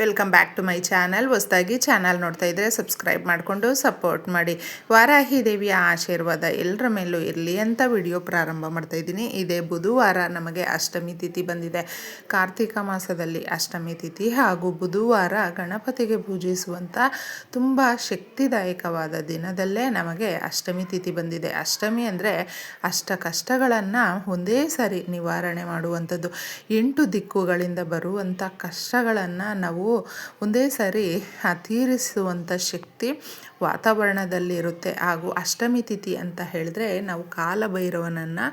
Welcome back to my channel ಹೊಸದಾಗಿ channel ನೋಡ್ತಾ ಇದ್ದರೆ ಸಬ್ಸ್ಕ್ರೈಬ್ ಮಾಡಿಕೊಂಡು ಸಪೋರ್ಟ್ ಮಾಡಿ. ವಾರಾಹಿ ದೇವಿಯ ಆಶೀರ್ವಾದ ಎಲ್ಲರ ಮೇಲೂ ಇರಲಿ ಅಂತ ವಿಡಿಯೋ ಪ್ರಾರಂಭ ಮಾಡ್ತಾ ಇದ್ದೀನಿ. ಇದೇ ಬುಧವಾರ ನಮಗೆ ಅಷ್ಟಮಿ ತಿಥಿ ಬಂದಿದೆ. ಕಾರ್ತಿಕ ಮಾಸದಲ್ಲಿ ಅಷ್ಟಮಿ ತಿಥಿ ಹಾಗೂ ಬುಧವಾರ ಗಣಪತಿಗೆ ಪೂಜಿಸುವಂಥ ತುಂಬ ಶಕ್ತಿದಾಯಕವಾದ ದಿನದಲ್ಲೇ ನಮಗೆ ಅಷ್ಟಮಿ ತಿಥಿ ಬಂದಿದೆ. ಅಷ್ಟಮಿ ಅಂದರೆ ಅಷ್ಟ ಕಷ್ಟಗಳನ್ನು ಒಂದೇ ಸಾರಿ ನಿವಾರಣೆ ಮಾಡುವಂಥದ್ದು. ಎಂಟು ದಿಕ್ಕುಗಳಿಂದ ಬರುವಂಥ ಕಷ್ಟಗಳನ್ನು ನಾವು ಒಂದೇ ಸಾರಿ ತೀರಿಸುವಂಥ ಶಕ್ತಿ ವಾತಾವರಣದಲ್ಲಿರುತ್ತೆ. ಹಾಗೂ ಅಷ್ಟಮಿ ತಿಥಿ ಅಂತ ಹೇಳಿದ್ರೆ ನಾವು ಕಾಲಭೈರವನನ್ನು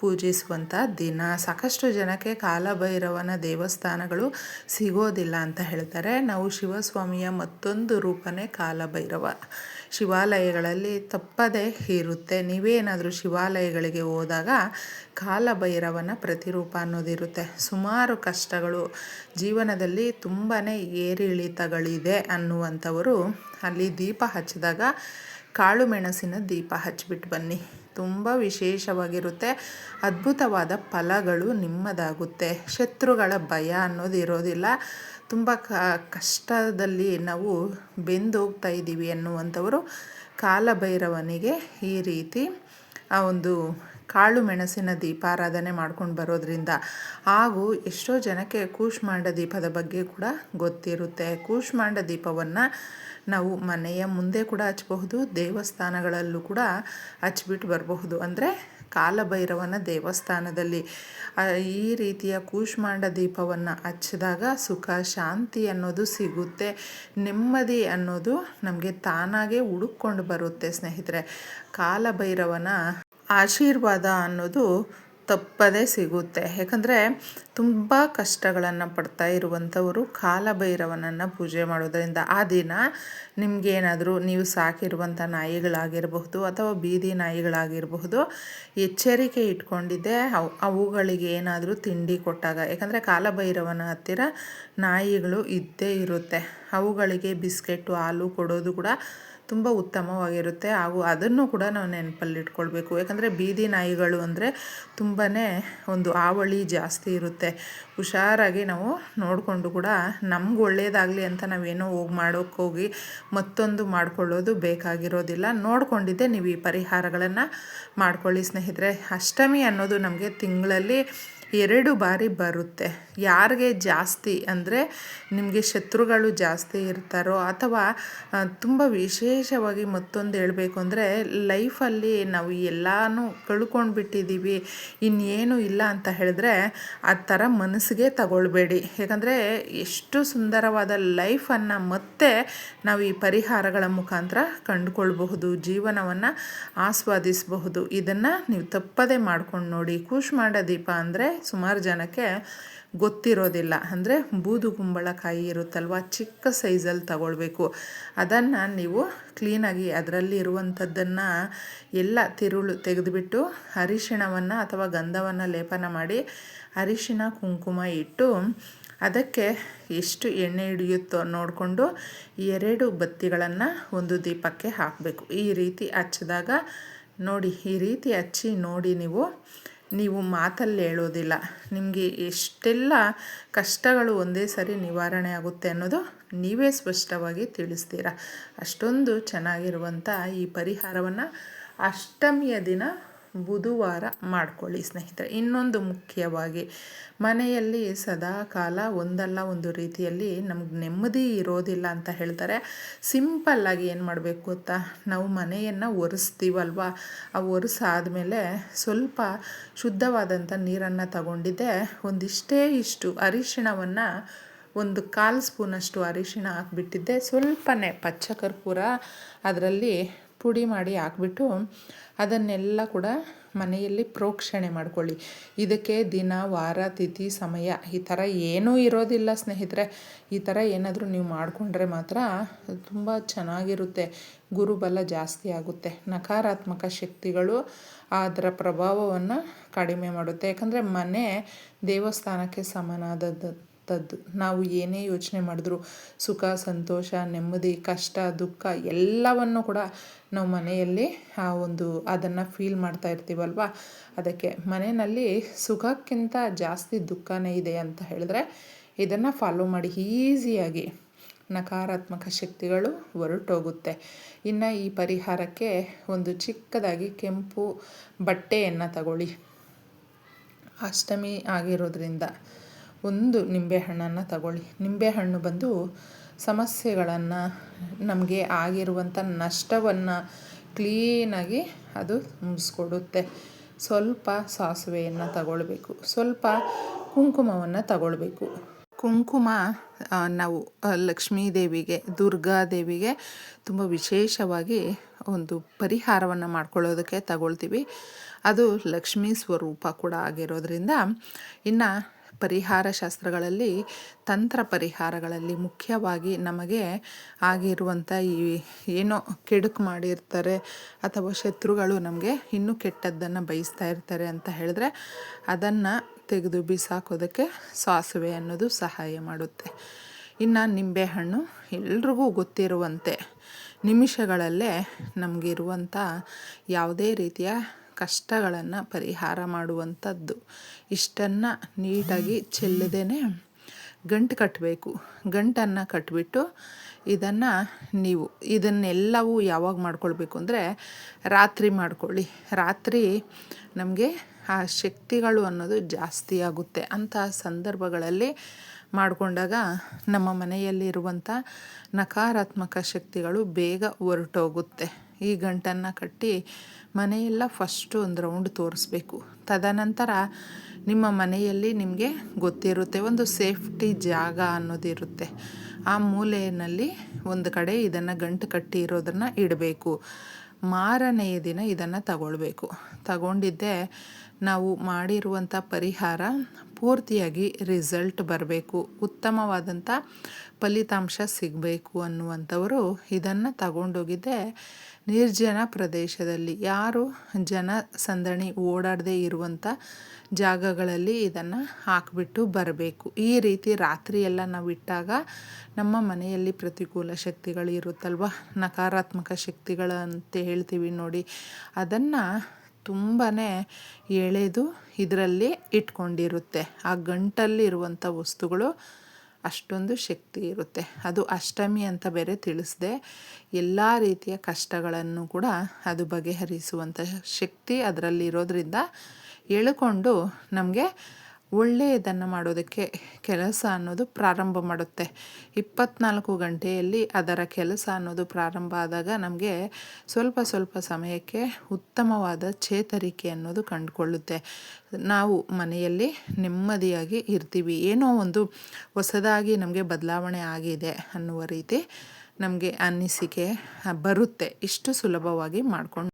ಪೂಜಿಸುವಂಥ ದಿನ. ಸಾಕಷ್ಟು ಜನಕ್ಕೆ ಕಾಲಭೈರವನ ದೇವಸ್ಥಾನಗಳು ಸಿಗೋದಿಲ್ಲ ಅಂತ ಹೇಳ್ತಾರೆ. ನಾವು ಶಿವಸ್ವಾಮಿಯ ಮತ್ತೊಂದು ರೂಪನೇ ಕಾಲಭೈರವ. ಶಿವಾಲಯಗಳಲ್ಲಿ ತಪ್ಪದೇ ಇರುತ್ತೆ ನೀವೇನಾದರೂ ಶಿವಾಲಯಗಳಿಗೆ ಹೋದಾಗ ಕಾಲಭೈರವನ ಪ್ರತಿರೂಪ ಅನ್ನೋದಿರುತ್ತೆ ಸುಮಾರು ಕಷ್ಟಗಳು ಜೀವನದಲ್ಲಿ ತುಂಬಾ ಏರಿಳಿತಗಳಿದೆ ಅನ್ನುವಂಥವರು ಅಲ್ಲಿ ದೀಪ ಹಚ್ಚಿದಾಗ ಕಾಳು ಮೆಣಸಿನ ದೀಪ ಹಚ್ಚಿಬಿಟ್ಟು ಬನ್ನಿ. ತುಂಬ ವಿಶೇಷವಾಗಿರುತ್ತೆ. ಅದ್ಭುತವಾದ ಫಲಗಳು ನಿಮ್ಮದಾಗುತ್ತೆ. ಶತ್ರುಗಳ ಭಯ ಅನ್ನೋದು ಇರೋದಿಲ್ಲ. ತುಂಬ ಕಷ್ಟದಲ್ಲಿ ನಾವು ಬೆಂದು ಹೋಗ್ತಾ ಇದ್ದೀವಿ ಅನ್ನುವಂಥವರು ಕಾಲಭೈರವನಿಗೆ ಈ ರೀತಿ ಆ ಒಂದು ಕಾಳು ಮೆಣಸಿನ ದೀಪಾರಾಧನೆ ಮಾಡ್ಕೊಂಡು ಬರೋದ್ರಿಂದ ಹಾಗೂ ಎಷ್ಟೋ ಜನಕ್ಕೆ ಕೂಷ್ಮಾಂಡ ದೀಪದ ಬಗ್ಗೆ ಕೂಡ ಗೊತ್ತಿರುತ್ತೆ. ಕೂಷ್ಮಾಂಡ ದೀಪವನ್ನು ನಾವು ಮನೆಯ ಮುಂದೆ ಕೂಡ ಹಚ್ಚಬಹುದು ದೇವಸ್ಥಾನಗಳಲ್ಲೂ ಕೂಡ ಹಚ್ಬಿಟ್ಟು ಬರಬಹುದು. ಅಂದರೆ ಕಾಲಭೈರವನ ದೇವಸ್ಥಾನದಲ್ಲಿ. ಈ ರೀತಿಯ ಕೂಷ್ಮಾಂಡ ದೀಪವನ್ನು ಹಚ್ಚಿದಾಗ ಸುಖ, ಶಾಂತಿ ಅನ್ನೋದು ಸಿಗುತ್ತೆ. ನೆಮ್ಮದಿ ಅನ್ನೋದು ನಮಗೆ ತಾನಾಗೆ ಹುಡುಕೊಂಡು ಬರುತ್ತೆ ಸ್ನೇಹಿತರೆ. ಕಾಲಭೈರವನ ಆಶೀರ್ವಾದ ಅನ್ನೋದು ತಪ್ಪದೇ ಸಿಗುತ್ತೆ. ಯಾಕಂದರೆ ತುಂಬ ಕಷ್ಟಗಳನ್ನು ಪಡ್ತಾ ಇರುವಂಥವರು ಕಾಲಭೈರವನನ್ನು ಪೂಜೆ ಮಾಡೋದರಿಂದ. ಆ ದಿನ ನಿಮಗೇನಾದರೂ ನೀವು ಸಾಕಿರುವಂಥ ನಾಯಿಗಳಾಗಿರಬಹುದು ಅಥವಾ ಬೀದಿ ನಾಯಿಗಳಾಗಿರಬಹುದು, ಎಚ್ಚರಿಕೆ ಇಟ್ಕೊಂಡಿದ್ದೆ ಅವು, ಅವುಗಳಿಗೆ ಏನಾದರೂ ತಿಂಡಿ ಕೊಟ್ಟಾಗ. ಯಾಕಂದರೆ ಕಾಲಭೈರವನ ಹತ್ತಿರ ನಾಯಿಗಳು ಇದ್ದೇ ಇರುತ್ತೆ. ಅವುಗಳಿಗೆ ಬಿಸ್ಕೆಟ್ಟು ಹಾಲು ಕೊಡೋದು ಕೂಡ ತುಂಬ ಉತ್ತಮವಾಗಿರುತ್ತೆ. ಹಾಗೂ ಅದನ್ನು ಕೂಡ ನಾವು ನೆನಪಲ್ಲಿಟ್ಕೊಳ್ಬೇಕು. ಯಾಕಂದರೆ ಬೀದಿ ನಾಯಿಗಳು ಅಂದರೆ ತುಂಬಾ ಒಂದು ಆವಳಿ ಜಾಸ್ತಿ ಇರುತ್ತೆ. ಹುಷಾರಾಗಿ ನಾವು ನೋಡಿಕೊಂಡು ಕೂಡ ನಮ್ಗೆ ಒಳ್ಳೆಯದಾಗಲಿ ಅಂತ ನಾವೇನೋ ಹೋಗಿ ಮಾಡೋಕ್ಕೋಗಿ ಮತ್ತೊಂದು ಮಾಡ್ಕೊಳ್ಳೋದು ಬೇಕಾಗಿರೋದಿಲ್ಲ. ನೋಡಿಕೊಂಡಿದ್ದೆ, ನೀವು ಈ ಪರಿಹಾರಗಳನ್ನು ಮಾಡ್ಕೊಳ್ಳಿ ಸ್ನೇಹಿತರೆ. ಅಷ್ಟಮಿ ಅನ್ನೋದು ನಮಗೆ ತಿಂಗಳಲ್ಲಿ ಎರಡು ಬಾರಿ ಬರುತ್ತೆ. ಯಾರಿಗೆ ಜಾಸ್ತಿ ಅಂದರೆ ನಿಮಗೆ ಶತ್ರುಗಳು ಜಾಸ್ತಿ ಇರ್ತಾರೋ ಅಥವಾ ತುಂಬ ವಿಶೇಷವಾಗಿ ಮತ್ತೊಂದು ಹೇಳಬೇಕು ಅಂದರೆ ಲೈಫಲ್ಲಿ ನಾವು ಎಲ್ಲನೂ ಕಳ್ಕೊಂಡು ಬಿಟ್ಟಿದ್ದೀವಿ ಇನ್ನೇನು ಇಲ್ಲ ಅಂತ ಹೇಳಿದ್ರೆ ಆ ಥರ ಮನಸ್ಸಿಗೆ ತಗೊಳ್ಬೇಡಿ. ಯಾಕಂದರೆ ಎಷ್ಟು ಸುಂದರವಾದ ಲೈಫನ್ನು ಮತ್ತೆ ನಾವು ಈ ಪರಿಹಾರಗಳ ಮುಖಾಂತರ ಕಂಡುಕೊಳ್ಬಹುದು, ಜೀವನವನ್ನು ಆಸ್ವಾದಿಸಬಹುದು. ಇದನ್ನು ನೀವು ತಪ್ಪದೇ ಮಾಡ್ಕೊಂಡು ನೋಡಿ. ಕೂಷ್ಮಾಂಡ ದೀಪ ಅಂದರೆ ಸುಮಾರು ಜನಕ್ಕೆ ಗೊತ್ತಿರೋದಿಲ್ಲ. ಅಂದರೆ ಬೂದು ಕುಂಬಳಕಾಯಿ ಇರುತ್ತಲ್ವ? ಚಿಕ್ಕ ಸೈಜಲ್ಲಿ ತಗೊಳ್ಬೇಕು. ಅದನ್ನು ನೀವು ಕ್ಲೀನಾಗಿ ಅದರಲ್ಲಿ ಇರುವಂಥದ್ದನ್ನು ಎಲ್ಲ ತಿರುಳು ತೆಗೆದುಬಿಟ್ಟು ಅರಿಶಿಣವನ್ನು ಅಥವಾ ಗಂಧವನ್ನು ಲೇಪನ ಮಾಡಿ ಅರಿಶಿಣ, ಕುಂಕುಮ ಇಟ್ಟು ಅದಕ್ಕೆ ಎಷ್ಟು ಎಣ್ಣೆ ಹಿಡಿಯುತ್ತೋ ನೋಡಿಕೊಂಡು ಎರಡು ಬತ್ತಿಗಳನ್ನು ಒಂದು ದೀಪಕ್ಕೆ ಹಾಕಬೇಕು. ಈ ರೀತಿ ಹಚ್ಚಿದಾಗ ನೋಡಿ, ಈ ರೀತಿ ಹಚ್ಚಿ ನೋಡಿ ನೀವು ನೀವು ಮಾತಲ್ಲಿ ಹೇಳೋದಿಲ್ಲ. ನಿಮಗೆ ಎಷ್ಟೆಲ್ಲ ಕಷ್ಟಗಳು ಒಂದೇ ಸರಿ ನಿವಾರಣೆ ಆಗುತ್ತೆ ಅನ್ನೋದು ನೀವೇ ಸ್ಪಷ್ಟವಾಗಿ ತಿಳಿಸ್ತೀರ. ಅಷ್ಟೊಂದು ಚೆನ್ನಾಗಿರುವಂಥ ಈ ಪರಿಹಾರವನ್ನು ಅಷ್ಟಮಿಯ ದಿನ ಬುಧವಾರ ಮಾಡ್ಕೊಳ್ಳಿ ಸ್ನೇಹಿತರೆ. ಇನ್ನೊಂದು ಮುಖ್ಯವಾಗಿ, ಮನೆಯಲ್ಲಿ ಸದಾ ಕಾಲ ಒಂದಲ್ಲ, ಒಂದು ರೀತಿಯಲ್ಲಿ ನಮ್ಗೆ ನೆಮ್ಮದಿ ಇರೋದಿಲ್ಲ ಅಂತ ಹೇಳ್ತಾರೆ. ಸಿಂಪಲ್ಲಾಗಿ ಏನು ಮಾಡಬೇಕು ಗೊತ್ತಾ? ನಾವು ಮನೆಯನ್ನು ಒರೆಸ್ತೀವಲ್ವ? ಆ ಒರೆಸಾದ್ಮೇಲೆ ಸ್ವಲ್ಪ ಶುದ್ಧವಾದಂಥ ನೀರನ್ನು ತಗೊಂಡಿದ್ದೆ. ಒಂದಿಷ್ಟೇ ಇಷ್ಟು ಅರಿಶಿಣವನ್ನು, ಒಂದು ಕಾಲು ಸ್ಪೂನಷ್ಟು ಅರಿಶಿಣ ಹಾಕ್ಬಿಟ್ಟಿದ್ದೆ. ಸ್ವಲ್ಪನೇ ಪಚ್ಚ ಕರ್ಪೂರ ಅದರಲ್ಲಿ ಪುಡಿ ಮಾಡಿ ಹಾಕ್ಬಿಟ್ಟು ಅದನ್ನೆಲ್ಲ ಕೂಡ ಮನೆಯಲ್ಲಿ ಪ್ರೋಕ್ಷಣೆ ಮಾಡ್ಕೊಳ್ಳಿ. ಇದಕ್ಕೆ ದಿನ, ವಾರ, ತಿಥಿ, ಸಮಯ ಈ ಥರ ಏನೂ ಇರೋದಿಲ್ಲ ಸ್ನೇಹಿತರೆ. ಈ ಥರ ಏನಾದರೂ ನೀವು ಮಾಡಿಕೊಂಡ್ರೆ ಮಾತ್ರ ತುಂಬ ಚೆನ್ನಾಗಿರುತ್ತೆ. ಗುರುಬಲ ಜಾಸ್ತಿ ಆಗುತ್ತೆ. ನಕಾರಾತ್ಮಕ ಶಕ್ತಿಗಳು ಅದರ ಪ್ರಭಾವವನ್ನು ಕಡಿಮೆ ಮಾಡುತ್ತೆ. ಯಾಕಂದರೆ ಮನೆ ದೇವಸ್ಥಾನಕ್ಕೆ ಸಮನಾದದ್ದು ಅಂಥದ್ದು ನಾವು ಏನೇ ಯೋಚನೆ ಮಾಡಿದ್ರು ಸುಖ, ಸಂತೋಷ, ನೆಮ್ಮದಿ, ಕಷ್ಟ, ದುಃಖ ಎಲ್ಲವನ್ನು ಕೂಡ ನಾವು ಮನೆಯಲ್ಲಿ ಆ ಒಂದು ಅದನ್ನು ಫೀಲ್ ಮಾಡ್ತಾ ಇರ್ತೀವಲ್ವ? ಅದಕ್ಕೆ ಮನೆಯಲ್ಲಿ ಸುಖಕ್ಕಿಂತ ಜಾಸ್ತಿ ದುಃಖನೇ ಇದೆ ಅಂತ ಹೇಳಿದ್ರೆ ಇದನ್ನು ಫಾಲೋ ಮಾಡಿ ಈಸಿಯಾಗಿ ನಕಾರಾತ್ಮಕ ಶಕ್ತಿಗಳು ಹೊರಟೋಗುತ್ತೆ. ಇನ್ನು ಈ ಪರಿಹಾರಕ್ಕೆ ಒಂದು ಚಿಕ್ಕದಾಗಿ ಕೆಂಪು ಬಟ್ಟೆಯನ್ನು ತಗೊಳ್ಳಿ. ಅಷ್ಟಮಿ ಆಗಿರೋದ್ರಿಂದ ಒಂದು ನಿಂಬೆಹಣ್ಣನ್ನು ತಗೊಳ್ಳಿ. ನಿಂಬೆಹಣ್ಣು ಬಂದು ಸಮಸ್ಯೆಗಳನ್ನು, ನಮಗೆ ಆಗಿರುವಂಥ ನಷ್ಟವನ್ನು ಕ್ಲೀನಾಗಿ ಅದು ಮುಗಿಸ್ಕೊಡುತ್ತೆ. ಸ್ವಲ್ಪ ಸಾಸಿವೆಯನ್ನು ತಗೊಳ್ಬೇಕು. ಸ್ವಲ್ಪ ಕುಂಕುಮವನ್ನು ತಗೊಳ್ಬೇಕು. ಕುಂಕುಮ ನಾವು ಲಕ್ಷ್ಮೀ ದೇವಿಗೆ ದುರ್ಗಾದೇವಿಗೆ ತುಂಬ ವಿಶೇಷವಾಗಿ ಒಂದು ಪರಿಹಾರವನ್ನು ಮಾಡ್ಕೊಳ್ಳೋದಕ್ಕೆ ತಗೊಳ್ತೀವಿ. ಅದು ಲಕ್ಷ್ಮೀ ಸ್ವರೂಪ ಕೂಡ ಆಗಿರೋದ್ರಿಂದ ಇನ್ನು ಪರಿಹಾರ ಶಾಸ್ತ್ರಗಳಲ್ಲಿ ತಂತ್ರ ಪರಿಹಾರಗಳಲ್ಲಿ ಮುಖ್ಯವಾಗಿ ನಮಗೆ ಆಗಿರುವಂಥ ಈ ಏನೋ ಕೆಡುಕು ಮಾಡಿರ್ತಾರೆ ಅಥವಾ ಶತ್ರುಗಳು ನಮಗೆ ಇನ್ನೂ ಕೆಟ್ಟದ್ದನ್ನು ಬಯಸ್ತಾ ಇರ್ತಾರೆ ಅಂತ ಹೇಳಿದ್ರೆ ಅದನ್ನು ತೆಗೆದು ಬಿಸಾಕೋದಕ್ಕೆ ಸಾಸಿವೆ ಅನ್ನೋದು ಸಹಾಯ ಮಾಡುತ್ತೆ. ಇನ್ನು ನಿಂಬೆಹಣ್ಣು ಎಲ್ರಿಗೂ ಗೊತ್ತಿರುವಂತೆ ನಿಮಿಷಗಳಲ್ಲೇ ನಮಗಿರುವಂಥ ಯಾವುದೇ ರೀತಿಯ ಕಷ್ಟಗಳನ್ನು ಪರಿಹಾರ ಮಾಡುವಂಥದ್ದು. ಇಷ್ಟನ್ನು ನೀಟಾಗಿ ಚೆಲ್ಲದೇ ಗಂಟು ಕಟ್ಟಬೇಕು. ಗಂಟನ್ನು ಕಟ್ಟಿಬಿಟ್ಟು ಇದನ್ನು ನೀವು, ಇದನ್ನೆಲ್ಲವೂ ಯಾವಾಗ ಮಾಡ್ಕೊಳ್ಬೇಕು ಅಂದರೆ ರಾತ್ರಿ ಮಾಡ್ಕೊಳ್ಳಿ. ರಾತ್ರಿ ನಮಗೆ ಆ ಶಕ್ತಿಗಳು ಅನ್ನೋದು ಜಾಸ್ತಿ ಆಗುತ್ತೆ. ಅಂತಹ ಸಂದರ್ಭಗಳಲ್ಲಿ ಮಾಡಿಕೊಂಡಾಗ ನಮ್ಮ ಮನೆಯಲ್ಲಿರುವಂಥ ನಕಾರಾತ್ಮಕ ಶಕ್ತಿಗಳು ಬೇಗ ಹೊರಟೋಗುತ್ತೆ. ಈ ಗಂಟನ್ನು ಕಟ್ಟಿ ಮನೆಯೆಲ್ಲ ಫಸ್ಟು ಒಂದು ರೌಂಡ್ ತೋರಿಸ್ಬೇಕು. ತದನಂತರ ನಿಮ್ಮ ಮನೆಯಲ್ಲಿ ನಿಮಗೆ ಗೊತ್ತಿರುತ್ತೆ ಒಂದು ಸೇಫ್ಟಿ ಜಾಗ ಅನ್ನೋದಿರುತ್ತೆ. ಆ ಮೂಲೆಯಲ್ಲಿ ಒಂದು ಕಡೆ ಇದನ್ನು ಗಂಟು ಕಟ್ಟಿ ಇರೋದನ್ನು ಇಡಬೇಕು. ಮಾರನೆಯ ದಿನ ಇದನ್ನು ತಗೊಳ್ಬೇಕು. ತಗೊಂಡಿದ್ದೆ ನಾವು ಮಾಡಿರುವಂಥ ಪರಿಹಾರ ಪೂರ್ತಿಯಾಗಿ ರಿಸಲ್ಟ್ ಬರಬೇಕು. ಉತ್ತಮವಾದಂಥ ಫಲಿತಾಂಶ ಸಿಗಬೇಕು ಅನ್ನುವಂಥವರು ಇದನ್ನು ತಗೊಂಡೋಗಿದ್ದೆ ನಿರ್ಜನ ಪ್ರದೇಶದಲ್ಲಿ. ಯಾರು ಜನ ಸಂದಣಿ ಓಡಾಡದೇ ಇರುವಂಥ ಜಾಗಗಳಲ್ಲಿ ಇದನ್ನು ಹಾಕಿಬಿಟ್ಟು ಬರಬೇಕು. ಈ ರೀತಿ ರಾತ್ರಿಯೆಲ್ಲ ನಾವು ಇಟ್ಟಾಗ ನಮ್ಮ ಮನೆಯಲ್ಲಿ ಪ್ರತಿಕೂಲ ಶಕ್ತಿಗಳು ಇರುತ್ತಲ್ವ? ನಕಾರಾತ್ಮಕ ಶಕ್ತಿಗಳು ಅಂತ ಹೇಳ್ತೀವಿ ನೋಡಿ. ಅದನ್ನು ತುಂಬಾ ಎಳೆದು ಇದರಲ್ಲಿ ಇಟ್ಕೊಂಡಿರುತ್ತೆ. ಆ ಗಂಟಲ್ಲಿ ಇರುವಂಥ ವಸ್ತುಗಳು ಅಷ್ಟೊಂದು ಶಕ್ತಿ ಇರುತ್ತೆ. ಅದು ಅಷ್ಟಮಿ ಅಂತ ಬೇರೆ ತಿಳಿಸ್ದೆ. ಎಲ್ಲ ರೀತಿಯ ಕಷ್ಟಗಳನ್ನು ಕೂಡ ಅದು ಬಗೆಹರಿಸುವಂಥ ಶಕ್ತಿ ಅದರಲ್ಲಿರೋದ್ರಿಂದ ಎಳ್ಕೊಂಡು ನಮಗೆ ಒಳ್ಳೆಯದನ್ನು ಮಾಡೋದಕ್ಕೆ ಕೆಲಸ ಅನ್ನೋದು ಪ್ರಾರಂಭ ಮಾಡುತ್ತೆ. ಇಪ್ಪತ್ನಾಲ್ಕು ಗಂಟೆಯಲ್ಲಿ ಅದರ ಕೆಲಸ ಅನ್ನೋದು ಪ್ರಾರಂಭ ಆದಾಗ ನಮಗೆ ಸ್ವಲ್ಪ ಸ್ವಲ್ಪ ಸಮಯಕ್ಕೆ ಉತ್ತಮವಾದ ಚೇತರಿಕೆ ಅನ್ನೋದು ಕಂಡುಕೊಳ್ಳುತ್ತೆ. ನಾವು ಮನೆಯಲ್ಲಿ ನೆಮ್ಮದಿಯಾಗಿ ಇರ್ತೀವಿ. ಏನೋ ಒಂದು ಹೊಸದಾಗಿ ನಮಗೆ ಬದಲಾವಣೆ ಆಗಿದೆ ಅನ್ನುವ ರೀತಿ ನಮಗೆ ಅನ್ನಿಸಿಕೆ ಬರುತ್ತೆ. ಇಷ್ಟು ಸುಲಭವಾಗಿ ಮಾಡ್ಕೊಂಡು